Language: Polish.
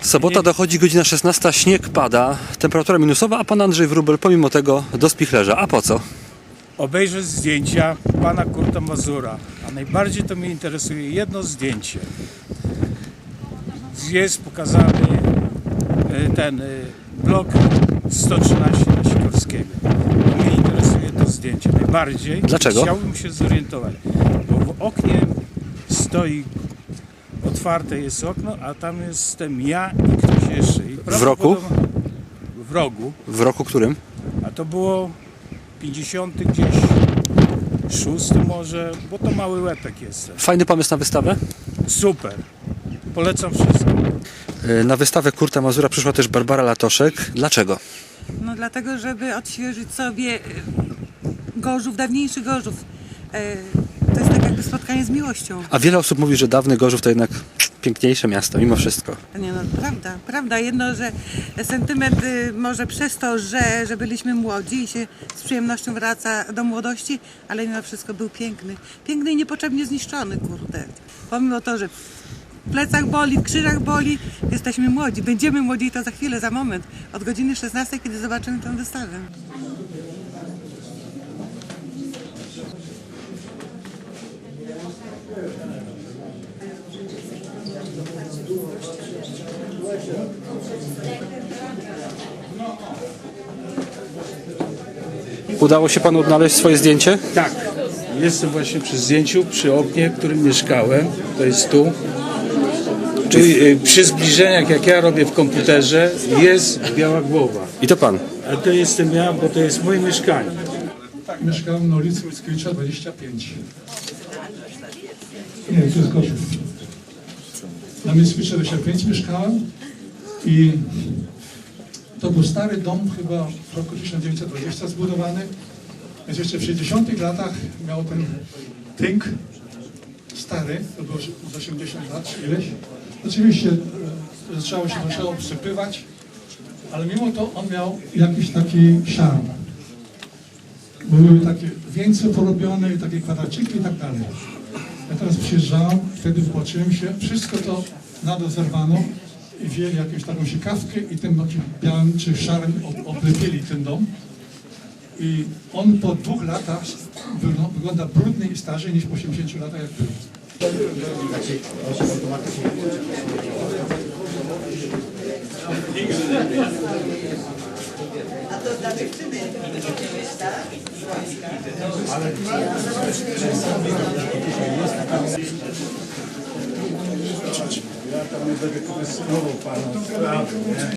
Sobota dochodzi godzina 16, śnieg pada, temperatura minusowa, a pan Andrzej Wróbel pomimo tego do spichlerza. A po co? obejrzeć zdjęcia pana Kurta Mazura, a najbardziej to mnie interesuje jedno zdjęcie. Jest pokazany e, ten e, blok 113 na Sikorskiego. To mnie interesuje to najbardziej. Dlaczego? Chciałbym się zorientować, bo w oknie stoi otwarte jest okno, a tam jestem ja i ktoś jeszcze. I W roku? W rogu. W roku którym? A to było 50 gdzieś, 6 może, bo to mały łepek jest. Fajny pomysł na wystawę? Super. Polecam wszystkim. E, Na wystawę Kurta Mazura przyszła też Barbara Latoszek. Dlaczego? No dlatego, żeby odświeżyć sobie e, Gorzów, dawniejszy Gorzów. E, To jest tak jakby spotkanie z miłością. A wiele osób mówi, że dawny Gorzów to jednak piękniejsze miasto, mimo wszystko. Nie no, prawda, prawda. Jedno, że sentyment y, może przez to, że, że byliśmy młodzi i się z przyjemnością wraca do młodości, ale mimo wszystko był piękny. Piękny i niepotrzebnie zniszczony, kurde. Pomimo to, że w plecach boli, w krzyżach boli, jesteśmy młodzi. Będziemy młodzi i to za chwilę, za moment. Od godziny 16, kiedy zobaczymy tę wystawę. Udało się panu odnaleźć swoje zdjęcie? Tak. Jestem właśnie przy zdjęciu, przy oknie, w którym mieszkałem. To jest tu. Czyli y, przy zbliżeniach, jak ja robię w komputerze, jest biała głowa. I to pan. A to jestem ja, bo to jest moje mieszkanie. Mieszkałem na ulicy Mickiewicza 25. Nie, to jest Gorzów. Na Mickiewicza 25 mieszkałem i to był stary dom chyba w roku 1920 zbudowany. Więc jeszcze w 60 latach miał ten tynk stary, to było z 80 lat ileś. Oczywiście e, zaczęło się zaczęło obsypywać, ale mimo to on miał jakiś taki szarm były takie wieńce porobione takie kwadraciki i tak dalej. Ja teraz przyjeżdżałem, wtedy zobaczyłem się, wszystko to nado zerwano i wzięli jakąś taką siekawkę i tym noci białym czy szarym oblepili ten dom. I on po dwóch latach wygląda brudny i starzej niż po 80 latach jak był. A to dla dziewczyny tak? Ale... certamente a que para o estado, né?